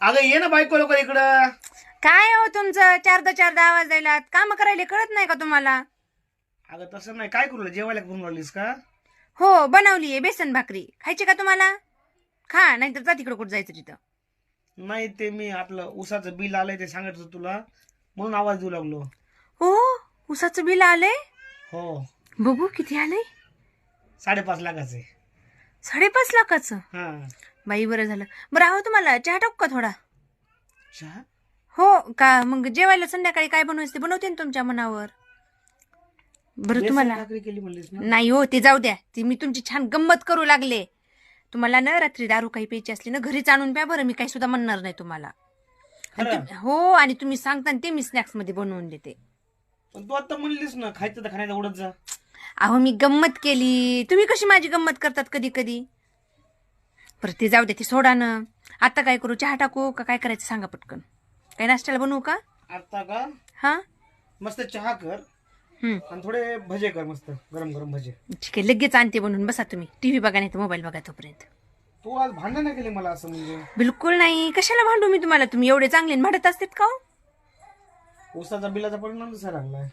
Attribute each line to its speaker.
Speaker 1: अगं ये ना बायको लोक इकडं.
Speaker 2: काय हो तुमचं? चारदा चारदा आवाज द्यायला काम करायला कळत नाही का तुम्हाला?
Speaker 1: अगं तसं नाही. काय करू? जेवायला करून राहिलीस का?
Speaker 2: हो बनवली आहे बेसन भाकरी. खायची का तुम्हाला? खा नाहीतर जा तिकडे कुठं जायचं तिथं.
Speaker 1: नाही ते मी आपलं उसाचं बिल आलंय ते सांगत होतो तुला. म्हणून आवाज देऊ लागलो.
Speaker 2: हो उसाचं बिल आलंय?
Speaker 1: हो.
Speaker 2: बघू किती आलंय?
Speaker 1: साडेपाच लाखाचे
Speaker 2: साडेपाच लाखाचं?
Speaker 1: हा.
Speaker 2: बाई बरं झालं. बरं आहो तुम्हाला चहा टाकू का थोडा?
Speaker 1: चहा?
Speaker 2: हो का? मग जेवायला संध्याकाळी काय बनवायचं ते बनवते ना तुमच्या मनावर. बरं तुम्हाला
Speaker 1: भाकरी केली म्हणलीस ना?
Speaker 2: नाही हो ते जाऊ द्या. ती मी तुमची छान गंमत करू लागले. तुम्हाला ना रात्री दारू काही प्यायची असली ना घरीच आणून प्या बरं. मी काही सुद्धा म्हणणार नाही तुम्हाला. आणि
Speaker 1: खरं?
Speaker 2: तुम- हो आणि तुम्ही सांगता ना ते मी स्नॅक्समध्ये बनवून देते.
Speaker 1: पण तू आता म्हणलीस ना खायचं तर खाण्याचं उडत जा.
Speaker 2: अहो मी गंमत केली. तुम्ही कशी माझी गंमत करतात कधी कधी बरं ते जाऊ दे ते सोडा ना. आता काय करू? चहा टाकू का काय करायचं सांगा पटकन. काय नाश्त्याला बनवू का?
Speaker 1: आता का?
Speaker 2: हा?
Speaker 1: मस्त चहा कर.
Speaker 2: हम्म.
Speaker 1: आणि थोडे भजे कर मस्त गरम गरम भजे.
Speaker 2: ठीक आहे लगेच आणते बनवून. बसा तुम्ही. टीव्ही बघा नाही तर मोबाईल बघा तोपर्यंत.
Speaker 1: तू आज भांडण नाही केले मला असं म्हणजे?
Speaker 2: बिलकुल नाही. कशाला भांडू मी तुम्हाला? तुम्ही एवढे चांगले भांडत असतात का हो?
Speaker 1: उसाचा बिलाचा परिणाम दिसायला लागलाय.